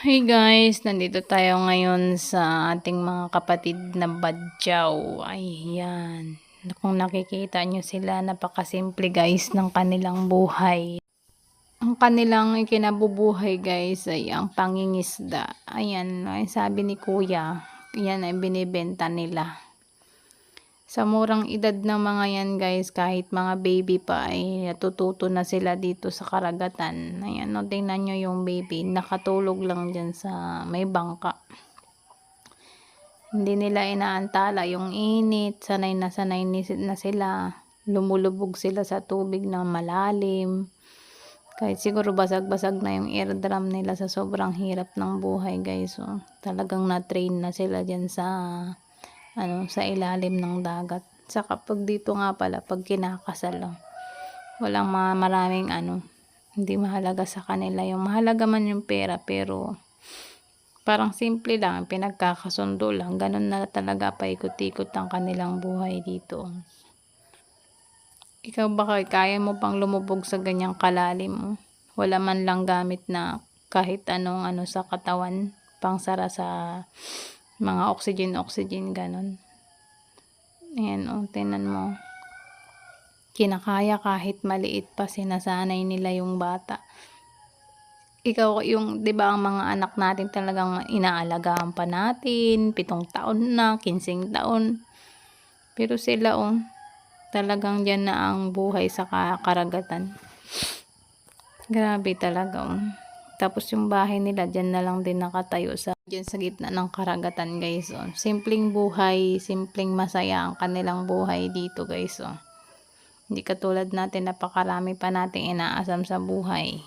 Hey guys, nandito tayo ngayon sa ating mga kapatid na badyaw. Ayan. Kung nakikita nyo sila, napakasimple guys ng kanilang buhay. Ang kanilang ikinabubuhay guys ay ang pangingisda. Ayan, ay sabi ni kuya, yan ay binibenta nila. Sa murang edad ng mga yan guys, kahit mga baby pa ay natututo na sila dito sa karagatan. Ayan, no, tingnan nyo yung baby, nakatulog lang dyan sa may bangka. Hindi nila inaantala yung init, sanay na sanay na sila. Lumulubog sila sa tubig na malalim. Kahit siguro basag-basag na yung eardrum nila sa sobrang hirap ng buhay guys. So, talagang na-train na sila dyan sa ano sa ilalim ng dagat. Sa kapag dito nga pala pag kinakasal lang. Walang mga maraming ano hindi mahalaga sa kanila. Yung mahalaga man yung pera pero parang simple lang pinagkakasundo lang. Ganun na talaga paikot-ikot ang kanilang buhay dito. Ikaw ba kay kaya mo pang lumubog sa ganyang kalalim? Wala man lang gamit na kahit anong ano sa katawan pangsara sa mga oxygen-oxygen ganon. Ayan o, tinan mo. Kinakaya kahit maliit pa sinasanay nila yung bata. Ikaw yung, di ba ang mga anak natin talagang inaalagaan pa natin, pitong taon na, kinsing taon. Pero sila oh, talagang dyan na ang buhay sa ka- karagatan. Grabe talaga oh. Tapos yung bahay nila dyan na lang din nakatayo sa dyan sa gitna ng karagatan guys. Oh. Simpleng buhay, simpleng masaya ang kanilang buhay dito guys. Oh. Hindi katulad natin napakarami pa nating inaasam sa buhay.